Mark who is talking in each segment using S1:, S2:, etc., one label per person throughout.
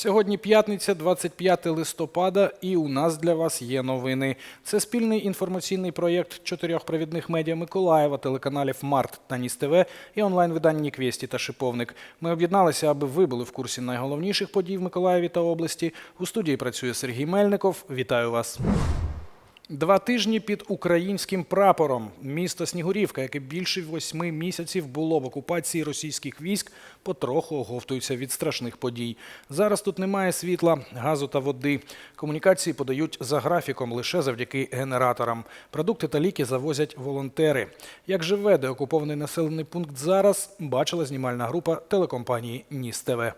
S1: Сьогодні п'ятниця, 25 листопада, і у нас для вас є новини. Це спільний інформаційний проєкт чотирьох провідних медіа Миколаєва, телеканалів Март та Ніс ТВ і онлайн-видань Ніквєсті та Шиповник. Ми об'єдналися, аби ви були в курсі найголовніших подій в Миколаєві та області. У студії працює Сергій Мельников. Вітаю вас. Два тижні під українським прапором. Місто Снігурівка, яке більше восьми місяців було в окупації російських військ, потроху оговтується від страшних подій. Зараз тут немає світла, газу та води. Комунікації подають за графіком лише завдяки генераторам. Продукти та ліки завозять волонтери. Як живе деокупований населений пункт зараз, бачила знімальна група телекомпанії Ніс ТВ.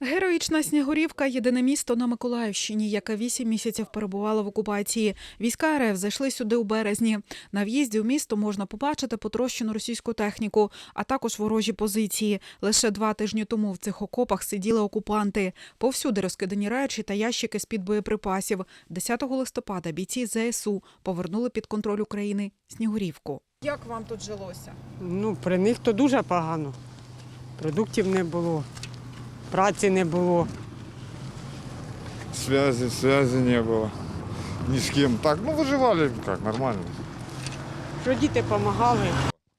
S2: Героїчна Снігурівка – єдине місто на Миколаївщині, яке вісім місяців перебувало в окупації. Війська РФ зайшли сюди у березні. На в'їзді у місто можна побачити потрощену російську техніку, а також ворожі позиції. Лише два тижні тому в цих окопах сиділи окупанти. Повсюди розкидані речі та ящики з-під боєприпасів. 10 листопада бійці ЗСУ повернули під контроль України Снігурівку. Як вам тут жилося?
S3: Ну, при них то дуже погано. Продуктів не було, праці не було.
S4: Связи, связи не было. Ни с кем. Так, ну выживали как, нормально.
S3: Що діти допомагали.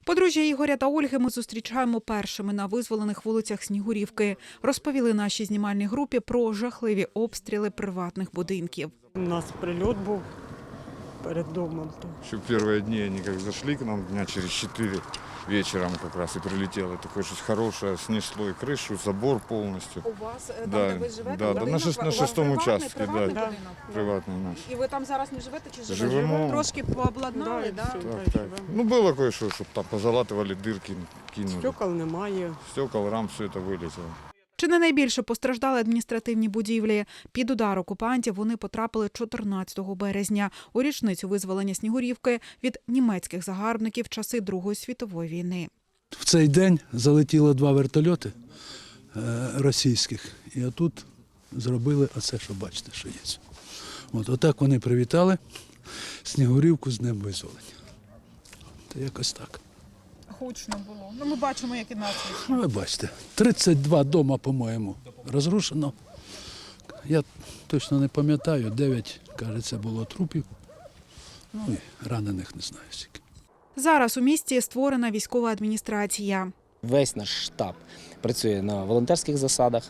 S2: Подружжя Ігоря та Ольги ми зустрічаємо першими на визволених вулицях Снігурівки. Розповіли нашій знімальній групі про жахливі обстріли приватних будинків.
S3: У нас прильот був перед домом. То.
S4: Еще в первые дни они как зашли к нам, дня через четыре вечером как раз и прилетело. Такое что-то хорошее, снесло и крышу, забор полностью.
S2: У вас
S4: там, Да, де ви живете, да, да, на будинок, шест- на у вас шестому приватний- участке, приватний да. Приватный наш.
S2: І ви там зараз не живете чи
S4: живете? Живемо.
S2: Трошки пообладнали,
S3: Да,
S2: да?
S3: і все.
S4: Так, так. Ну было кое-что, чтобы там позалатывали дырки, кинули.
S3: Стекол немає.
S4: Стекол, рам, все это вылетело.
S2: Чи не найбільше постраждали адміністративні будівлі? Під удар окупантів вони потрапили 14 березня у річницю визволення Снігурівки від німецьких загарбників в часи Другої світової війни.
S5: В цей день залетіло два вертольоти е, російських, і отут зробили оце, що бачите, що є. От отак вони привітали Снігурівку з Днем визволення. Та якось так.
S2: Гучно було. Ну ми бачимо, які наслідки.
S5: Ну, ви бачите, 32 дома, по-моєму, розрушено. Я точно не пам'ятаю, 9, кажеться, було трупів. Ну і ранених не знаю скільки.
S2: Зараз у місті створена військова адміністрація.
S6: Весь наш штаб працює на волонтерських засадах.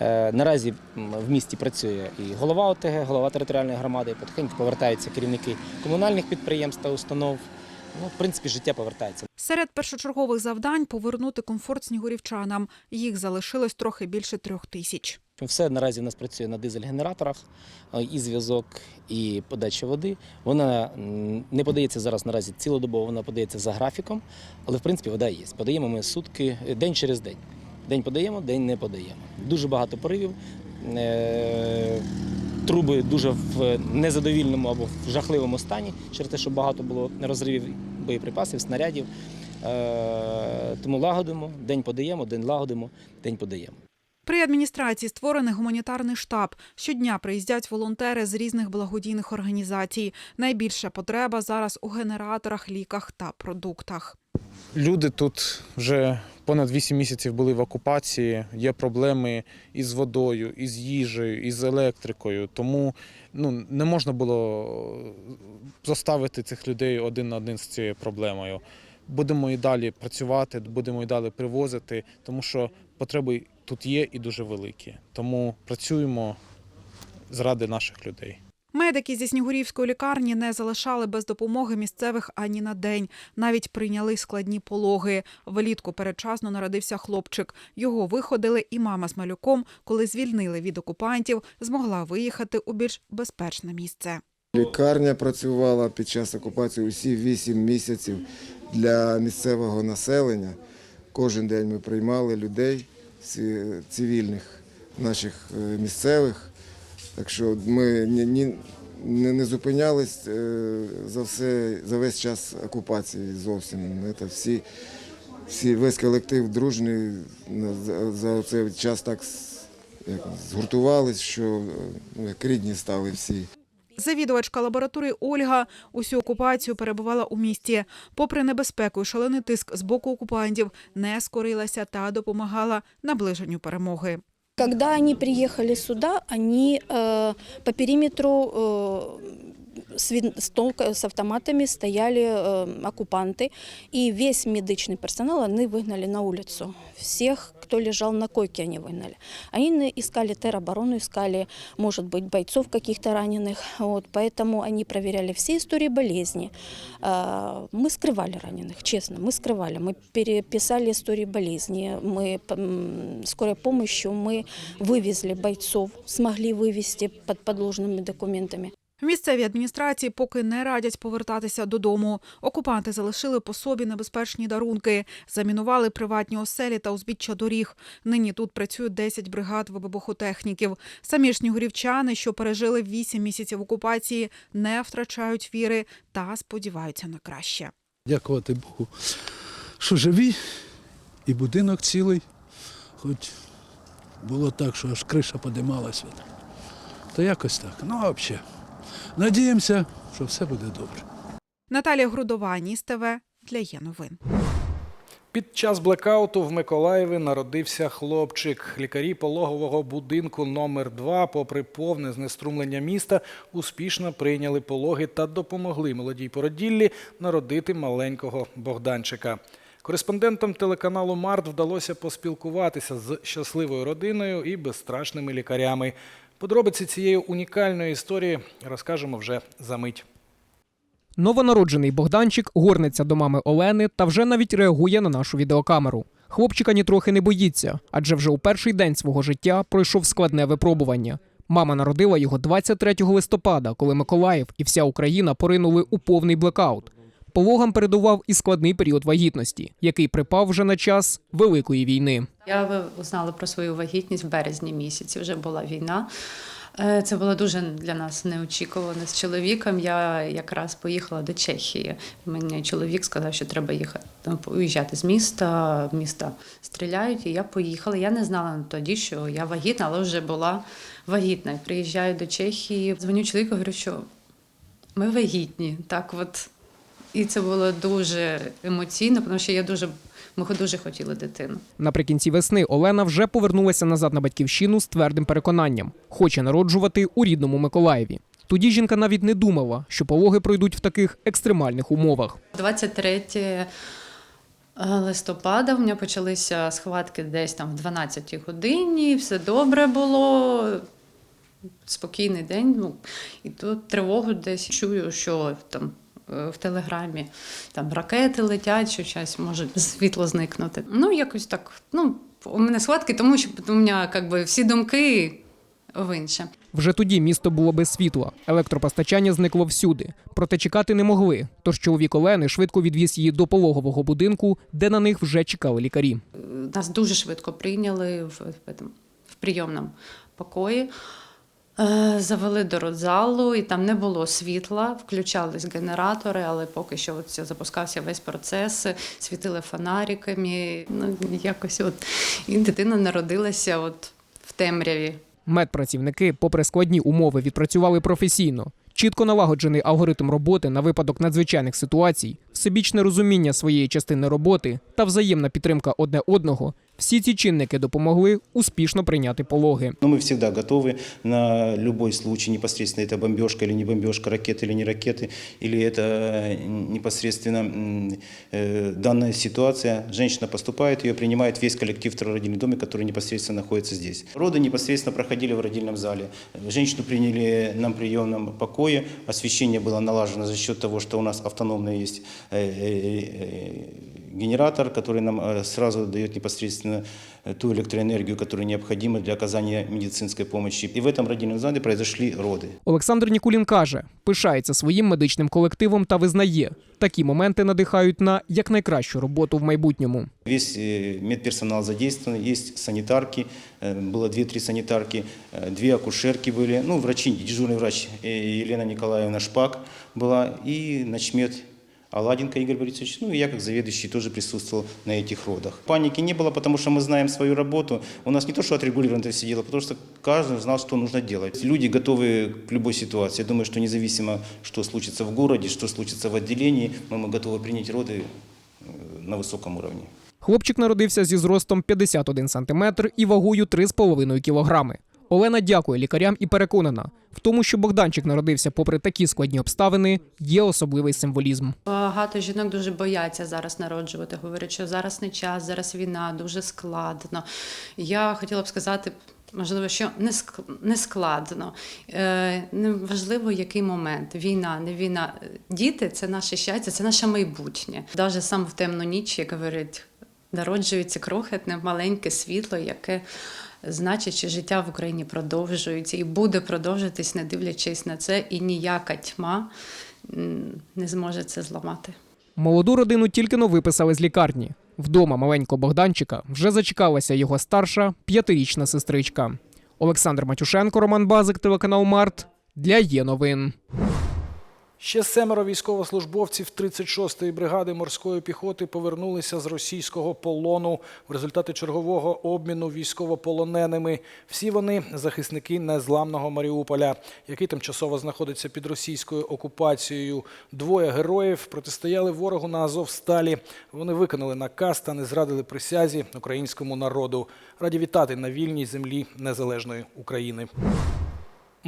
S6: Е, Наразі в місті працює і голова ОТГ, голова територіальної громади. Потихеньку повертаються керівники комунальних підприємств та установ. Ну, в принципі, життя повертається.
S2: Серед першочергових завдань повернути комфорт снігурівчанам. Їх залишилось трохи більше трьох тисяч.
S6: Все наразі у нас працює на дизель-генераторах, е, і зв'язок, і подача води. Вона не подається зараз наразі цілодобово, вона подається за графіком, але в принципі вода є. Подаємо ми сутки, е, день через день. День подаємо, день не подаємо. Дуже багато поривів. Е, Труби дуже в незадовільному або в жахливому стані через те, що багато було розривів боєприпасів, снарядів. Е, Тому лагодимо, день подаємо, день лагодимо, день подаємо.
S2: При адміністрації створений гуманітарний штаб. Щодня приїздять волонтери з різних благодійних організацій. Найбільша потреба зараз у генераторах, ліках та продуктах.
S7: Люди тут вже понад 8 місяців були в окупації. Є проблеми із водою, із їжею, із електрикою. Тому ну, не можна було заставити цих людей один на один з цією проблемою. Будемо і далі працювати, будемо і далі привозити, тому що потреби тут є і дуже великі. Тому працюємо заради наших людей.
S2: Медики зі Снігурівської лікарні не залишали без допомоги місцевих ані на день. Навіть прийняли складні пологи. Влітку передчасно народився хлопчик. Його виходили, і мама з малюком, коли звільнили від окупантів, змогла виїхати у більш безпечне місце.
S8: Лікарня працювала під час окупації усі вісім місяців для місцевого населення. Кожен день ми приймали людей цивільних наших е, місцевих. Так що ми ні, не, не зупинялись е, за все за весь час окупації зовсім. Це всі, всі весь колектив дружний за, за цей час так як, згуртувались, що е, ну, як рідні стали всі.
S2: Завідувачка лабораторії Ольга усю окупацію перебувала у місті. Попри небезпеку і шалений тиск з боку окупантів, не скорилася та допомагала наближенню перемоги.
S9: Когда они приехали сюда, они э, по периметру э, с, с автоматами стояли э, оккупанты, и весь медичный персонал они выгнали на улицу. Всех, кто лежал на койке, они выгнали. Они искали тероборону, искали, может быть, бойцов каких-то раненых. Вот, поэтому они проверяли все истории болезни. А, Мы скрывали раненых, честно, мы скрывали. Мы переписали истории болезни. Мы скорой помощью мы вывезли бойцов, смогли вывести под подложными документами.
S2: Місцеві адміністрації поки не радять повертатися додому. Окупанти залишили по собі небезпечні дарунки, замінували приватні оселі та узбіччя доріг. Нині тут працюють 10 бригад вибухотехніків. Самі ж снігурівчани, що пережили 8 місяців окупації, не втрачають віри та сподіваються на краще.
S5: Дякувати Богу, що живі, і будинок цілий, хоч було так, що аж криша подималася. То якось так. Ну, а взагалі, надіємося, що все буде добре.
S2: Наталія Грудова, Ніс ТВ для є новин.
S1: Під час блекауту в Миколаєві народився хлопчик. Лікарі пологового будинку номер 2 попри повне знеструмлення міста, успішно прийняли пологи та допомогли молодій породіллі народити маленького Богданчика. Кореспондентам телеканалу Март вдалося поспілкуватися з щасливою родиною і безстрашними лікарями. Подробиці цієї унікальної історії розкажемо вже за мить.
S10: Новонароджений Богданчик горниться до мами Олени та вже навіть реагує на нашу відеокамеру. Хлопчика нітрохи не боїться, адже вже у перший день свого життя пройшов складне випробування. Мама народила його 23 листопада, коли Миколаїв і вся Україна поринули у повний блекаут. Пологам передував і складний період вагітності, який припав вже на час Великої війни.
S11: Я узнала про свою вагітність в березні місяці. Вже була війна. Е, Це було дуже для нас неочікувано з чоловіком. Я якраз поїхала до Чехії. Мені чоловік сказав, що треба їхати уїжджати з міста. Міста стріляють, і я поїхала. Я не знала тоді, що я вагітна, але вже була вагітна. Приїжджаю до Чехії, дзвоню чоловіку, говорю, що ми вагітні. Так, от і це було дуже емоційно, тому що я дуже ми дуже хотіли дитину.
S10: Наприкінці весни Олена вже повернулася назад на батьківщину з твердим переконанням, хоче народжувати у рідному Миколаєві. Тоді жінка навіть не думала, що пологи пройдуть в таких екстремальних умовах.
S11: 23 листопада у мене почалися схватки десь там в 12 годині, все добре було. Спокійний день. Ну, і тут тривогу десь чую, що там е, в телеграмі там ракети летять, що щось може світло зникнути. Ну, якось так. Ну, у мене схватки, тому що у мене як би, всі думки в інше.
S10: Вже тоді місто було без світла, електропостачання зникло всюди. Проте чекати не могли. Тож чоловік Олени швидко відвіз її до пологового будинку, де на них вже чекали лікарі.
S11: Нас дуже швидко прийняли в, в, в прийомному покої. Е, Завели до родзалу, і там не було світла, включались генератори, але поки що от запускався весь процес, світили фонариками. Ну, якось от. І дитина народилася от в темряві.
S10: Медпрацівники, попри складні умови, відпрацювали професійно. Чітко налагоджений алгоритм роботи на випадок надзвичайних ситуацій, всебічне розуміння своєї частини роботи та взаємна підтримка одне одного. Всі ці чинники допомогли успішно прийняти пологи.
S12: Но мы всегда готовы на любой случай, непосредственно это бомбежка или не бомбежка, ракеты или не ракеты, или это э, непосредственно м, э, данная ситуация. Женщина поступает, ее принимает весь коллектив в родильном доме, который непосредственно находится здесь. Роды непосредственно проходили в родильном зале. Женщину приняли на приемном покое, освещение было налажено за счет того, что у нас автономный есть э, э, э, генератор, который нам э, сразу дает непосредственно э, ту электроэнергию, которая необходима для оказания медицинской помощи. И в этом родильном зале произошли роды.
S10: Олександр Нікулін каже, пишається своїм медичним колективом та визнає, такі моменти надихають на якнайкращу роботу в майбутньому.
S12: Весь э, медперсонал задействован, есть санитарки, э, было две-три санитарки, э, две акушерки были, ну, врачи, дежурный врач э, Елена Николаевна Шпак была и начмед Аладенко Игорь Борисович, ну и я как заведующий тоже присутствовал на этих родах. Паники не было, потому что мы знаем свою работу. У нас не то, что отрегулировано это все дело, потому что каждый знал, что нужно делать. Люди готовы к любой ситуации. Я думаю, что независимо, что случится в городе, что случится в отделении, мы, мы готовы принять роды э, на высоком уровне.
S10: Хлопчик народився зі зростом 51 см і вагою 3,5 кілограми. Олена дякує лікарям і переконана, в тому, що Богданчик народився попри такі складні обставини, є особливий символізм.
S11: Багато жінок дуже бояться зараз народжувати. Говорять, що зараз не час, зараз війна, дуже складно. Я хотіла б сказати. Можливо, що не не складно. Е, неважливо, який момент. Війна, не війна. Діти це наше щастя, це наше майбутнє. Навіть сам в темну ніч, як говорять, народжується крохотне, маленьке світло, яке значить, що життя в Україні продовжується і буде продовжуватись, не дивлячись на це, і ніяка тьма не зможе це зламати.
S10: Молоду родину тільки но виписали з лікарні. Вдома маленького Богданчика вже зачекалася його старша п'ятирічна сестричка. Олександр Матюшенко, Роман Базик, телеканал Март для є новин.
S1: Ще семеро військовослужбовців 36-ї бригади морської піхоти повернулися з російського полону в результаті чергового обміну військовополоненими. Всі вони захисники незламного Маріуполя, який тимчасово знаходиться під російською окупацією. Двоє героїв протистояли ворогу на Азовсталі. Вони виконали наказ та не зрадили присязі українському народу. Раді вітати на вільній землі незалежної України.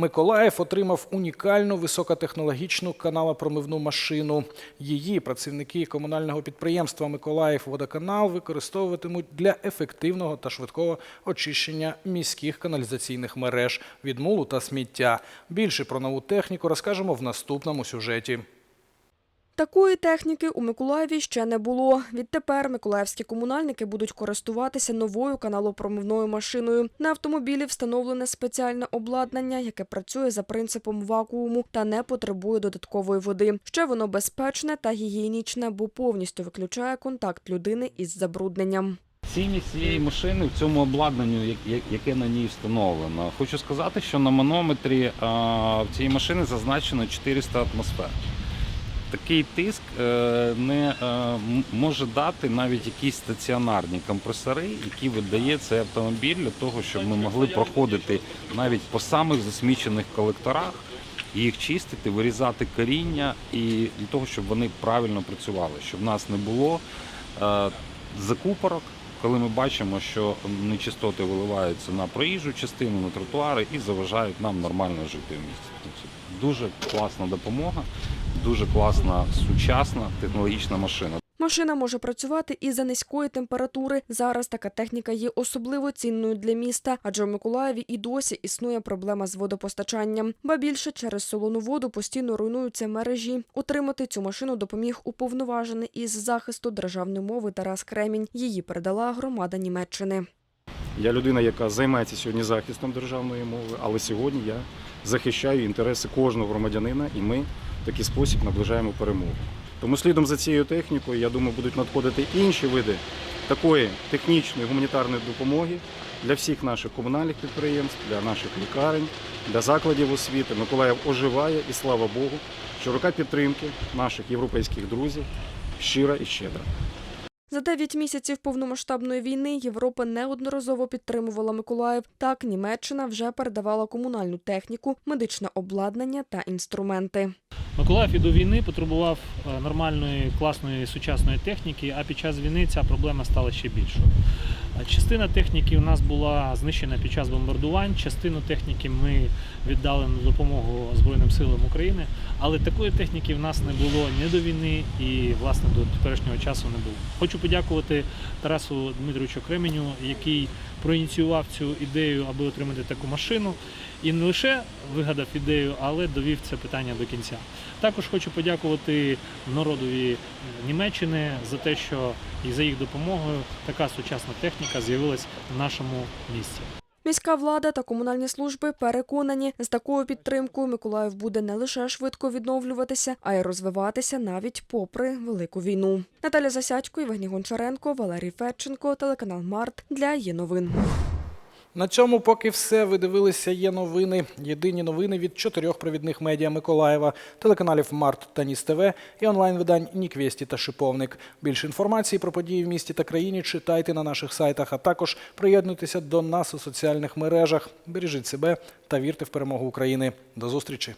S1: Миколаїв отримав унікальну високотехнологічну каналопромивну машину. Її працівники комунального підприємства Миколаїв Водоканал використовуватимуть для ефективного та швидкого очищення міських каналізаційних мереж від мулу та сміття. Більше про нову техніку розкажемо в наступному сюжеті.
S13: Такої техніки у Миколаєві ще не було. Відтепер миколаївські комунальники будуть користуватися новою каналопромивною машиною. На автомобілі встановлене спеціальне обладнання, яке працює за принципом вакууму та не потребує додаткової води. Ще воно безпечне та гігієнічне, бо повністю виключає контакт людини із забрудненням.
S14: Цінність цієї машини в цьому обладнанню, як- як- яке на ній встановлено. Хочу сказати, що на манометрі в цієї машини зазначено 400 атмосфер. Такий тиск е, не е, може дати навіть якісь стаціонарні компресори, які видає цей автомобіль для того, щоб ми могли проходити навіть по самих засмічених колекторах, їх чистити, вирізати коріння і для того, щоб вони правильно працювали, щоб в нас не було е, закупорок, коли ми бачимо, що нечистоти виливаються на проїжджу частину, на тротуари і заважають нам нормально жити в місті. Тобто Дуже класна допомога, дуже класна сучасна технологічна машина.
S13: Машина може працювати і за низької температури. Зараз така техніка є особливо цінною для міста, адже в Миколаєві і досі існує проблема з водопостачанням. Ба більше через солону воду постійно руйнуються мережі. Отримати цю машину допоміг уповноважений із захисту державної мови Тарас Кремінь. Її передала громада Німеччини.
S15: Я людина, яка займається сьогодні захистом державної мови, але сьогодні я захищаю інтереси кожного громадянина, і ми в такий спосіб наближаємо перемогу. Тому слідом за цією технікою, я думаю, будуть надходити інші види такої технічної гуманітарної допомоги для всіх наших комунальних підприємств, для наших лікарень, для закладів освіти. Миколаїв оживає і слава Богу, що рука підтримки наших європейських друзів щира і щедра.
S13: За дев'ять місяців повномасштабної війни Європа неодноразово підтримувала Миколаїв. Так, Німеччина вже передавала комунальну техніку, медичне обладнання та інструменти.
S16: Миколаїв і до війни потребував е, нормальної, класної сучасної техніки, а під час війни ця проблема стала ще більшою. Частина техніки у нас була знищена під час бомбардувань, частину техніки ми віддали на допомогу Збройним силам України, але такої техніки в нас не було ні до війни і власне до теперішнього часу не було. Хочу подякувати Тарасу Дмитровичу Кременю, який проініціював цю ідею, аби отримати таку машину. І не лише вигадав ідею, але довів це питання до кінця. Також хочу подякувати народові Німеччини за те, що і за їх допомогою така сучасна техніка з'явилась в нашому місті.
S13: Міська влада та комунальні служби переконані, з такою підтримкою Миколаїв буде не лише швидко відновлюватися, а й розвиватися навіть попри велику війну. Наталя Засядько, Євгеній Гончаренко, Валерій Федченко, телеканал Март для є новин.
S1: На цьому поки все. Ви дивилися є новини. Єдині новини від чотирьох провідних медіа Миколаєва, телеканалів Март та Ніс ТВ і онлайн-видань Ніквєсті та Шиповник. Більше інформації про події в місті та країні читайте на наших сайтах, а також приєднуйтеся до нас у соціальних мережах. Бережіть себе та вірте в перемогу України. До зустрічі!